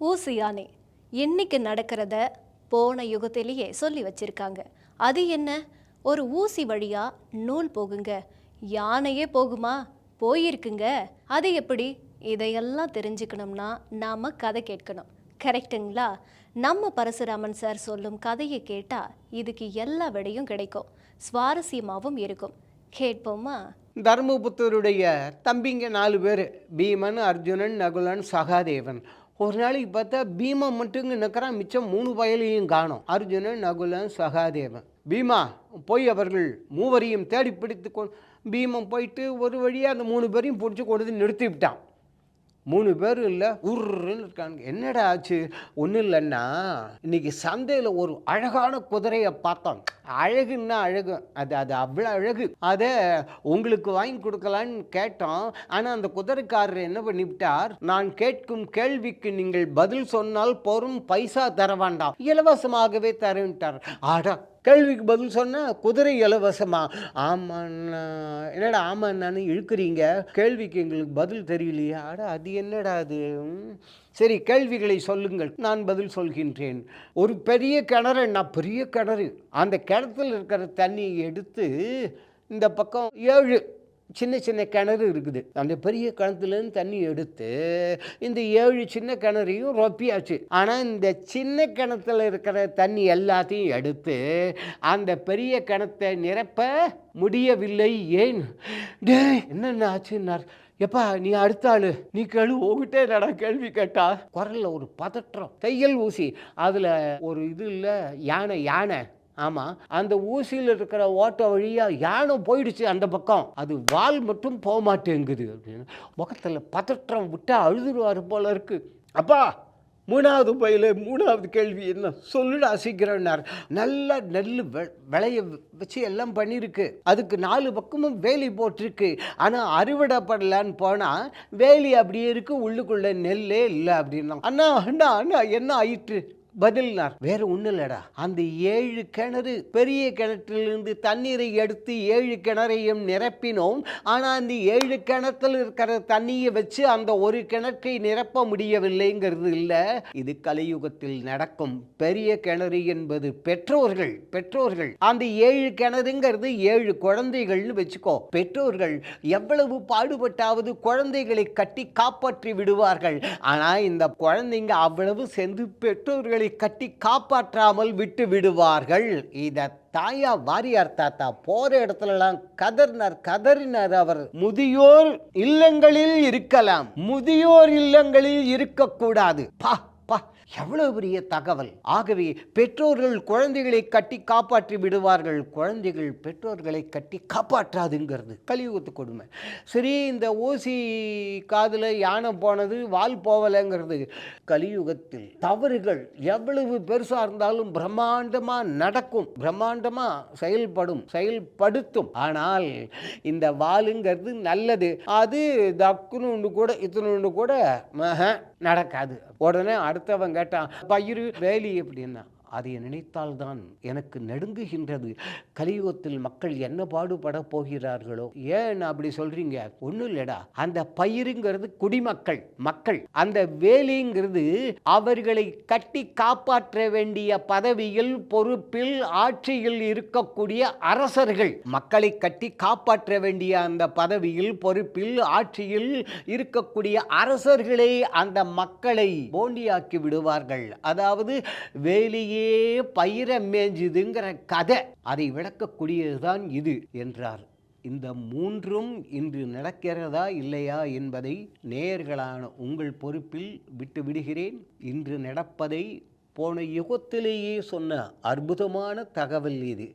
ஊசியானே இன்னைக்கு நடக்கிறத போன யுகத்திலேயே சொல்லி வச்சிருக்காங்க. அது என்ன? ஒரு ஊசி வழியா நூல் போகுங்க. யானையே போகுமா? போயிருக்குங்க. அது எப்படி? இதையெல்லாம் தெரிஞ்சுக்கணும்னா நாம் கதை கேட்கணும். கரெக்ட்டுங்களா? நம்ம பரசுராமன் சார் சொல்லும் கதையை கேட்டால் இதுக்கு எல்லா விடையும் கிடைக்கும். சுவாரஸ்யமாகவும் இருக்கும். கேட்போமா? தர்மபுத்தருடைய தம்பிங்க நாலு பேர். பீமன் அர்ஜுனன் நகுலன் சகாதேவன். ஒரு நாளைக்கு பார்த்தா பீமா மட்டும் நிற்கிறான் மிச்சம் மூணு பயலையும் காணும். அர்ஜுனன் நகுலன் சகாதேவன். பீமா போய் அவர்கள் மூவரையும் தேடி பிடித்து கொ பீமம் போயிட்டு ஒரு வழியாக அந்த மூணு பேரையும் பிடிச்சி கொண்டு வந்து நிறுத்தி விட்டான். மூணு பேர் இல்லை உருன்னு இருக்காங்க. என்னடா ஆச்சு? ஒன்றும் இல்லைன்னா இன்றைக்கி சந்தையில் ஒரு அழகான குதிரையை பார்த்தாங்க அழகுன்னா அழகு. அது அது அவ்வளோ அழகு. அதை உங்களுக்கு வாங்கி கொடுக்கலான்னு கேட்டோம். ஆனால் அந்த குதிரைக்காரர் என்ன பண்ணிவிட்டார்? நான் கேட்கும் கேள்விக்கு நீங்கள் பதில் சொன்னால் போரும் பைசா தர வேண்டாம். இலவசமாகவே தரவிட்டார் ஆடா கேள்விக்கு பதில் சொன்னால் குதிரை இலவசமா? ஆமாண்ணா என்னடா ஆமாண்ணான்னு இழுக்கிறீங்க? கேள்விக்கு எங்களுக்கு பதில் தெரியலையா. ஆடா அது என்னடா அது? சரி கேள்விகளை சொல்லுங்கள். நான் பதில் சொல்கின்றேன். ஒரு பெரிய கிணறு நான் பெரிய கிணறு. அந்த கிணத்துல இருக்கிற தண்ணி எடுத்து இந்த பக்கம் ஏழு சின்ன சின்ன கிணறு இருக்குது. அந்த பெரிய கிணத்துலேருந்து தண்ணி எடுத்து இந்த ஏழு சின்ன கிணறையும் ரொப்பியாச்சு. ஆனால் இந்த சின்ன கிணத்துல இருக்கிற தண்ணி எல்லாத்தையும் எடுத்து அந்த பெரிய கிணத்தை நிரப்ப முடியவில்லை. ஏன்? டே என்னென்ன ஆச்சுன்னார்? எப்பா நீ அடுத்த ஆளு. நீ கேளு உங்ககிட்டே நடா கேள்வி கேட்டா? குரலில் ஒரு பதற்றம் தையல் ஊசி. அதில் ஒரு இது இல்லை யானை யானை. ஆமாம் அந்த ஊசியில் இருக்கிற ஓட்டை வழியாக யானை போயிடுச்சு அந்த பக்கம். அது வால் மட்டும் போக மாட்டேங்குது அப்படின்னு. முகத்தில் பதற்றம் விட்டால் அழுதுருவார் போல இருக்குது அப்பா மூணாவது பயில மூணாவது கேள்வி என்ன? சொல்லுடா சீக்கிரம்னார். நல்ல நெல் வெ- விளைய வச்சு எல்லாம் பண்ணியிருக்கு அதுக்கு நாலு பக்கமும் வேலி போட்டிருக்கு. ஆனால் அறுவடைப்படலான்னு போனால் வேலி அப்படியே இருக்குது உள்ளுக்குள்ளே நெல்லே இல்லை அப்படின்னா. அண்ணா அண்ணா அண்ணா என்ன ஆயிற்று? பதில்னார். வேற ஒன்றும் இல்லடா அந்த ஏழு கிணறு பெரிய கிணற்றிலிருந்து தண்ணீரை எடுத்து ஏழு கிணறையும் நிரப்பினோம். ஆனால் அந்த ஏழு கிணத்துல இருக்கிற தண்ணியை வச்சு அந்த ஒரு கிணற்றை நிரப்ப முடியவில்லைங்கிறது இல்லை. இது கலியுகத்தில் நடக்கும். பெரிய கிணறு என்பது பெற்றோர்கள் பெற்றோர்கள். அந்த ஏழு கிணறுங்கிறது ஏழு குழந்தைகள்னு வச்சுக்கோ. பெற்றோர்கள் எவ்வளவு பாடுபட்டாவது குழந்தைகளை கட்டி காப்பாற்றி விடுவார்கள். ஆனால் இந்த குழந்தைங்க அவ்வளவு சென்று பெற்றோர்களை கட்டி காப்பாற்றாமல் விட்டு விடுவார்கள். இதை தாயா வாரியார் தாத்தா போற இடத்துலலாம் கதர்னார் கதறினார் அவர். முதியோர் இல்லங்களில் இருக்கலாம். முதியோர் இல்லங்களில் இருக்கக்கூடாது. பா எவ்வளவு பெரிய தகவல்? ஆகவே பெற்றோர்கள் குழந்தைகளை கட்டி காப்பாற்றி விடுவார்கள். குழந்தைகள் பெற்றோர்களை கட்டி காப்பாற்றாதுங்கிறது கலியுகத்து கொடுமை. சரி இந்த ஓசி காதில் யானை போனது வால் போகலைங்கிறது கலியுகத்தில் தவறுகள் எவ்வளவு பெருசாக இருந்தாலும் பிரம்மாண்டமாக நடக்கும். பிரம்மாண்டமாக செயல்படும் செயல்படுத்தும். ஆனால் இந்த வாலுங்கிறது நல்லது. அது தக்குன்னு கூட இத்தனுண்டு கூட மக நடக்காது. உடனே அடுத்தவன் கேட்டான் பயிர் வேலி அப்படின்னா. அதை நினைத்தால்தான் எனக்கு நடுங்குகின்றது கலியுகத்தில் மக்கள் என்ன பாடுபட போகிறார்களோ? ஏன் அப்படி சொல்றீங்க? ஒன்றும் இல்லடா. அந்த பயிருங்கிறது குடிமக்கள் மக்கள். அந்த வேலிங்கிறது அவர்களை கட்டி காப்பாற்ற வேண்டிய பதவியில் பொறுப்பில் ஆட்சியில் இருக்கக்கூடிய அரசர்கள். மக்களை கட்டி காப்பாற்ற வேண்டிய அந்த பதவியில் பொறுப்பில் ஆட்சியில் இருக்கக்கூடிய அரசர்களே அந்த மக்களை போண்டியாக்கி விடுவார்கள். அதாவது வேலியே பயிரை மேஞ்சுதுங்கிற கதை. அதை விளக்கக்கூடியதுதான் இது என்றார். இந்த மூன்றும் இன்று நடக்கிறதா இல்லையா என்பதை நேயர்களான உங்கள் பொறுப்பில் விட்டு விடுகிறேன். இன்று நடப்பதை போன யுகத்திலேயே சொன்ன அற்புதமான தகவல் இது.